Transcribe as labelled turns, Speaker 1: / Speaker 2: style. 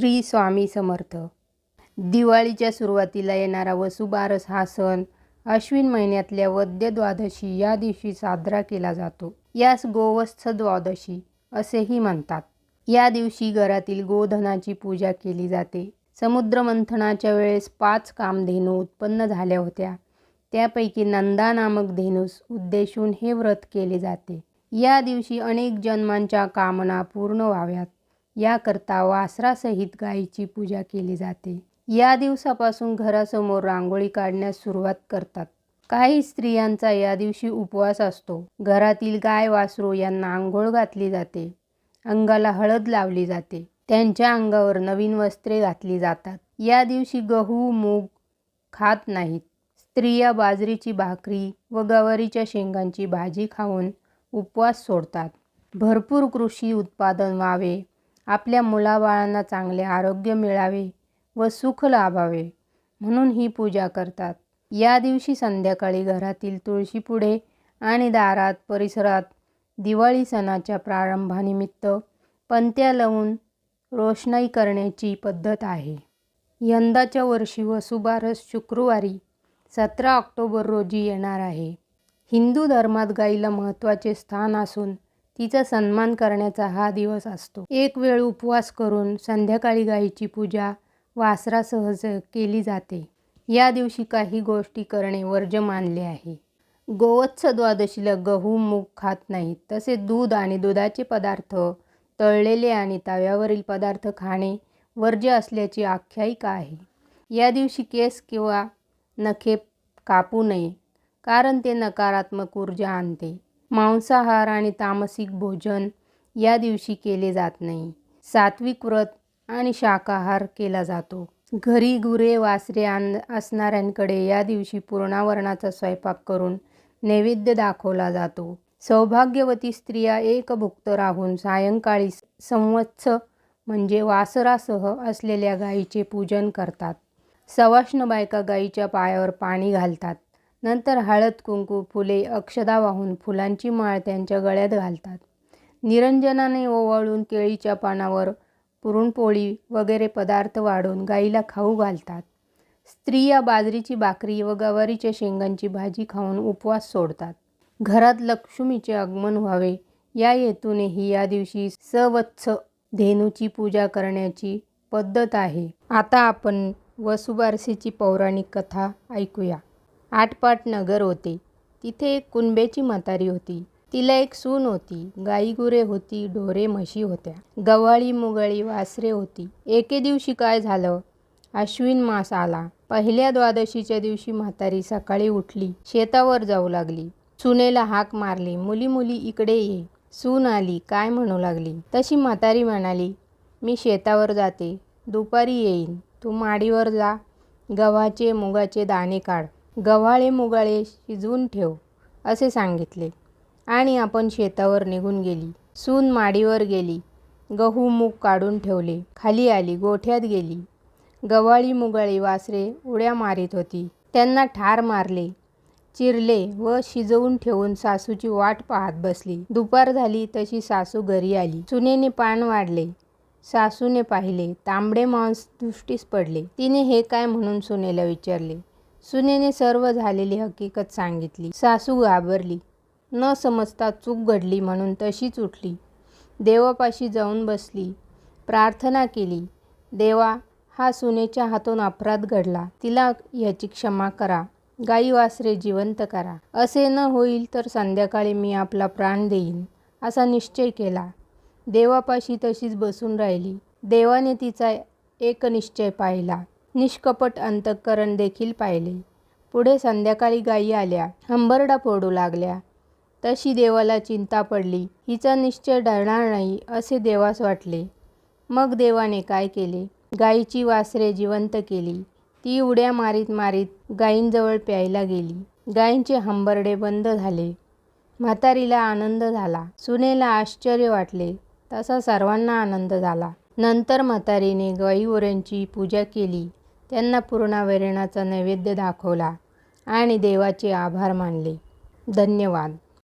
Speaker 1: श्री स्वामी समर्थ. दिवाळीच्या सुरुवातीला येणारा वसुबारस हा सण अश्विन महिन्यातल्या वद्य द्वादशी या दिवशी साजरा केला जातो. यास गोवत्स द्वादशी असेही म्हणतात. या दिवशी घरातील गोधनाची पूजा केली जाते. समुद्र मंथनाच्या वेळेस पाच कामधेनू उत्पन्न झाल्या होत्या. त्यापैकी नंदा नामक धेनूस उद्देशून हे व्रत केले जाते. या दिवशी अनेक जन्मांच्या कामना पूर्ण व्हाव्यात. याकरता वासरासहित गायीची पूजा केली जाते. या दिवसापासून घरासमोर रांगोळी काढण्यास सुरुवात करतात. काही स्त्रियांचा या दिवशी उपवास असतो. घरातील गाय वासरू यांना आंघोळ घातली जाते. अंगाला हळद लावली जाते. त्यांच्या अंगावर नवीन वस्त्रे घातली जातात. या दिवशी गहू मूग खात नाहीत. स्त्रिया बाजरीची भाकरी व गवारीच्या शेंगांची भाजी खाऊन उपवास सोडतात. भरपूर कृषी उत्पादन व्हावे. आपल्या मुलाबाळांना चांगले आरोग्य मिळावे व सुख लाभावे म्हणून ही पूजा करतात. या दिवशी संध्याकाळी घरातील तुळशीपुढे आणि दारात परिसरात दिवाळी सणाच्या प्रारंभानिमित्त पंत्या लावून रोषणाई करण्याची पद्धत आहे. यंदाच्या वर्षी वसुबारस शुक्रवारी सतरा ऑक्टोबर रोजी येणार आहे. हिंदू धर्मात गाईला महत्त्वाचे स्थान असून तिचा सन्मान करण्याचा हा दिवस असतो. एक वेळ उपवास करून संध्याकाळी गाईची पूजा वासरासह केली जाते. या दिवशी काही गोष्टी करणे वर्ज मानले आहे. गोवत्स द्वादशीला गहू मूग खात नाहीत. तसे दूध आणि दुधाचे पदार्थ तळलेले आणि तव्यावरील पदार्थ खाणे वर्ज्य असल्याची आख्यायिका आहे. या दिवशी केस किंवा नखे कापू नये कारण ते नकारात्मक ऊर्जा आणते. मांसाहार आणि तामसिक भोजन या दिवशी केले जात नाही. सात्विक व्रत आणि शाकाहार केला जातो. घरी गुरे वासरे आण असणाऱ्यांकडे या दिवशी पूर्णावरणाचा स्वयंपाक करून नैवेद्य दाखवला जातो. सौभाग्यवती स्त्रिया एकभुक्त राहून सायंकाळी संवत्स म्हणजे वासरासह असलेल्या गायीचे पूजन करतात. सवाष्ण बायका गायीच्या पायावर पाणी घालतात. नंतर हळद कुंकू फुले अक्षदा वाहून फुलांची माळ त्यांच्या गळ्यात घालतात. निरंजनाने ओवाळून केळीच्या पानावर पुरणपोळी वगैरे पदार्थ वाढून गाईला खाऊ घालतात. स्त्रिया बाजरीची भाकरी व गवारीच्या शेंगांची भाजी खाऊन उपवास सोडतात. घरात लक्ष्मीचे आगमन व्हावे या हेतूनेही या दिवशी सवत्स धेनूची पूजा करण्याची पद्धत आहे. आता आपण वसुबारसेची पौराणिक कथा ऐकूया. आटपाट नगर होते. तिथे एक कुणबेची म्हातारी होती. तिला एक सून होती. गाई गुरे होती ढोरे म्हशी होत्या. गवाळी मुगळी वासरे होती. एके दिवशी काय झालं? अश्विन मास आला. पहिल्या द्वादशीच्या दिवशी म्हातारी सकाळी उठली. शेतावर जाऊ लागली. सुनेला हाक मारली. मुली मुली इकडे ये. सून आली. काय म्हणू लागली? तशी म्हातारी म्हणाली मी शेतावर जाते. दुपारी येईन. तू माडीवर जा. गव्हाचे मुगाचे दाणे काढ. गव्हाळे मुगाळे शिजवून ठेव असे सांगितले. आणि आपण शेतावर निघून गेली. सून माडीवर गेली. गहू मूग काढून ठेवले. खाली आली गोठ्यात गेली. गव्हाळी मुगाळी वासरे उड्या मारीत होती. त्यांना ठार मारले. चिरले व शिजवून ठेवून सासूची वाट पाहत बसली. दुपार झाली तशी सासू घरी आली. सुनेने पान वाढले. सासूने पाहिले तांबडे मांस दृष्टीस पडले. तिने हे काय म्हणून सुनेला विचारले? सुनेने सर्व झालेली हकीकत सांगितली. सासू घाबरली. न समजता चूक घडली म्हणून तशीच उठली. देवापाशी जाऊन बसली. प्रार्थना केली. देवा हा सुनेच्या हातून अपराध घडला. तिला याची क्षमा करा. गाई वासरे जिवंत करा. असे न होईल तर संध्याकाळी मी आपला प्राण देईन. असा निश्चय केला. देवापाशी तशीच बसून राहिली. देवाने तिचा एक निश्चय पाहिला. निष्कपट अंतःकरण देखील पाहिले. पुढे संध्याकाळी गायी आल्या. हंबरडा फोडू लागल्या. तशी देवाला चिंता पडली. हिचा निश्चय डळणार नाही असे देवास वाटले. मग देवाने काय केले? गायीची वासरे जिवंत केली. ती उड्या मारीत मारीत गायींजवळ प्यायला गेली. गायींचे हंबरडे बंद झाले. म्हातारीला आनंद झाला. सुनेला आश्चर्य वाटले. तसा सर्वांना आनंद झाला. नंतर म्हातारीने गाईवऱ्यांची पूजा केली. त्यांना पूर्णावरणाचा नैवेद्य दाखवला आणि देवाचे आभार मानले. धन्यवाद.